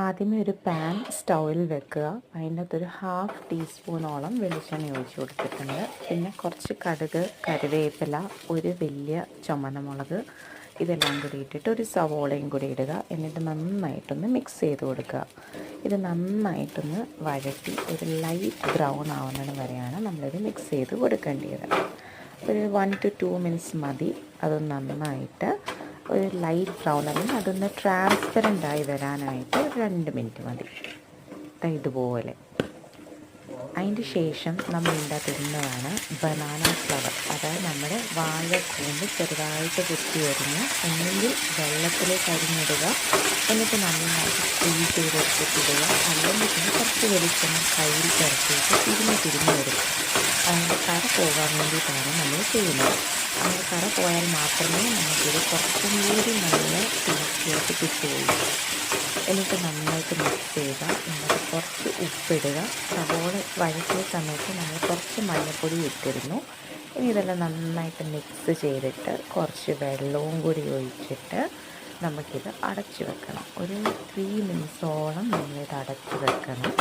ആദ്യമേ ഒരു പാൻ സ്റ്റൗവിൽ വെക്കുക. അതിന്റെ അകത്തൊരു ഹാഫ് ടീസ്പൂണോളം വെളിച്ചെണ്ണ ഒഴിച്ചു കൊടുത്തിട്ടുണ്ട്. പിന്നെ കുറച്ച് കടുക് കറിവേപ്പില ഒരു വലിയ ചുമന്ന മുളക് ഇതെല്ലാം കൂടി ഇട്ടിട്ട് ഒരു സവോളയും കൂടി ഇടുക. എന്നിട്ട് നന്നായിട്ടൊന്ന് മിക്സ് ചെയ്ത് കൊടുക്കുക. ഇത് നന്നായിട്ടൊന്ന് വഴറ്റി ഒരു ലൈറ്റ് ബ്രൗൺ ആവുന്നതിന് വരെയാണ് നമ്മളിത് മിക്സ് ചെയ്ത് കൊടുക്കേണ്ടത് ഒരു വൺ ടു ടു മിനിറ്റ്സ് മതി. അത് നന്നായിട്ട് ഒരു ലൈറ്റ് ബ്രൗൺ അല്ലെങ്കിൽ അതൊന്ന് ട്രാൻസ്പെറന്റ് ആയി വരാനായിട്ട് രണ്ട് മിനിറ്റ് മതി. ഇതുപോലെ. അതിന്റെ ശേഷം നമ്മൾ ഉണ്ടാക്കുന്നതാണ് ബനാന ഫ്ലവർ അതായത് നമ്മുടെ വാഴക്കൂമ്പ് ചെറുതായിട്ട് കുത്തി വരുന്ന ഒന്നുകിൽ വെള്ളത്തിലേക്ക് അരിഞ്ഞിടുക എന്നിട്ട് നന്നായിട്ട് സ്ക്വീസ് ചെയ്ത് എടുത്തിട്ടിടുക അല്ലെങ്കിൽ പിന്നെ കുറച്ച് വെളിച്ചെണ്ണ കയ്യിൽ കിടത്തിയിട്ട് തിരിഞ്ഞ് തിരിഞ്ഞ് വരും അതിന്റെ കറ പോകാൻ വേണ്ടിയിട്ടാണ് നമ്മൾ ചെയ്യുന്നത്. അങ്ങനെ കറ പോയാൽ മാത്രമേ നമുക്കിത് കുറച്ചും കൂടി നല്ല ടേസ്റ്റിയായിട്ട് കിട്ടുകയുള്ളൂ. എന്നിട്ട് നന്നായിട്ട് മിക്സ് ചെയ്യുക എന്നിട്ട് കുറച്ച് ഉപ്പിടുക. സവോള വഴറ്റിയ സമയത്ത് നമ്മൾ കുറച്ച് മഞ്ഞൾപ്പൊടി ഇട്ടിരുന്നു. ഇനി ഇതെല്ലാം നന്നായിട്ട് മിക്സ് ചെയ്തിട്ട് കുറച്ച് വെള്ളവും കൂടി ഒഴിച്ചിട്ട് നമുക്കിത് അടച്ച് വെക്കണം. ഒരു ത്രീ മിനിറ്റ്സോളം നമ്മളിത് അടച്ച് വെക്കണം.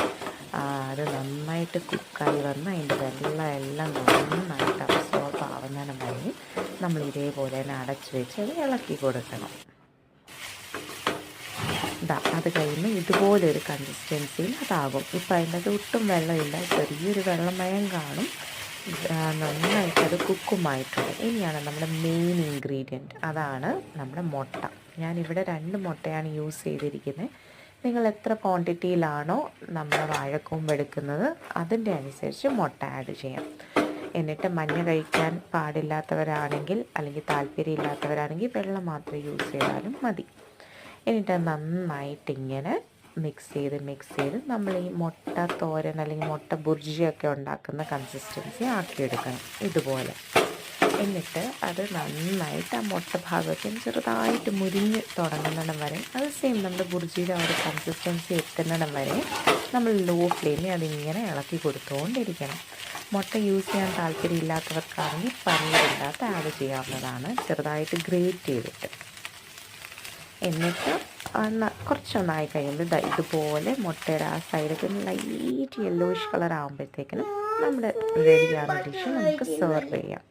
അത് നന്നായിട്ട് കുക്കായി വന്ന് അതിന്റെ വെള്ളം എല്ലാം നന്നായിട്ട് അബ്സോർബ് ആവുന്നതിന് വേണ്ടി നമ്മൾ ഇതേപോലെ തന്നെ അടച്ച് വെച്ച് അത് ഇളക്കി കൊടുക്കണം. ഇതാ അത് കഴിയുമ്പോൾ ഇതുപോലൊരു കൺസിസ്റ്റൻസിയിൽ അതാകും. ഇപ്പം അതിന്റെ അത് ഒട്ടും വെള്ളമില്ല. ചെറിയൊരു വെള്ളമയം കാണും. ആ, നന്നായിട്ട് അത് കുക്കുമായിട്ടുണ്ട്. ഇനിയാണ് നമ്മുടെ മെയിൻ ഇൻഗ്രീഡിയന്റ് അതാണ് നമ്മുടെ മുട്ട. ഞാനിവിടെ രണ്ട് മുട്ടയാണ് യൂസ് ചെയ്തിരിക്കുന്നത് നിങ്ങൾ എത്ര ക്വാണ്ടിറ്റിയിലാണോ നമ്മുടെ വാഴക്കൂമ്പ് എടുക്കുന്നത് അതിന്റെ അനുസരിച്ച് മുട്ട ആഡ് ചെയ്യാം. എന്നിട്ട് മഞ്ഞ കഴിക്കാൻ പാടില്ലാത്തവരാണെങ്കിൽ അല്ലെങ്കിൽ താല്പര്യമില്ലാത്തവരാണെങ്കിൽ വെള്ളം മാത്രം യൂസ് ചെയ്താലും മതി. എന്നിട്ട് നന്നായിട്ട് ഇങ്ങനെ മിക്സ് ചെയ്ത് മിക്സ് ചെയ്ത് നമ്മൾ ഈ മുട്ട തോരൻ അല്ലെങ്കിൽ മുട്ട ബുർജിയൊക്കെ ഉണ്ടാക്കുന്ന കൺസിസ്റ്റൻസി ആക്കിയെടുക്കണം ഇതുപോലെ. എന്നിട്ട് അത് നന്നായിട്ട് ആ മുട്ട ഭാഗത്തിന് ചെറുതായിട്ട് മുരിഞ്ഞ് തുടങ്ങുന്നിടം വരെ അത് സെയിം നമ്മുടെ ബുർജിയുടെ ആ ഒരു കൺസിസ്റ്റൻസി എത്തുന്നിടം വരെ നമ്മൾ ലോ ഫ്ലെയിമിൽ അതിങ്ങനെ ഇളക്കി കൊടുത്തുകൊണ്ടിരിക്കണം മുട്ട യൂസ് ചെയ്യാൻ താല്പര്യമില്ലാത്തവർക്കാണെങ്കിൽ പനീരില്ലാത്ത ആഡ് ചെയ്യാവുന്നതാണ്. ചെറുതായിട്ട് ഗ്രേറ്റ് ചെയ്തിട്ട്. എന്നിട്ട് കുറച്ചൊന്നായി കഴിയുമ്പോൾ ഇതാ ഇതുപോലെ മുട്ടയുടെ ആ സൈഡൊക്കെ ലൈറ്റ് യെല്ലോയിഷ് കളർ ആകുമ്പോഴത്തേക്കിനും നമ്മുടെ റെഡിയാണ് ഡിഷ് നമുക്ക് സെർവ് ചെയ്യാം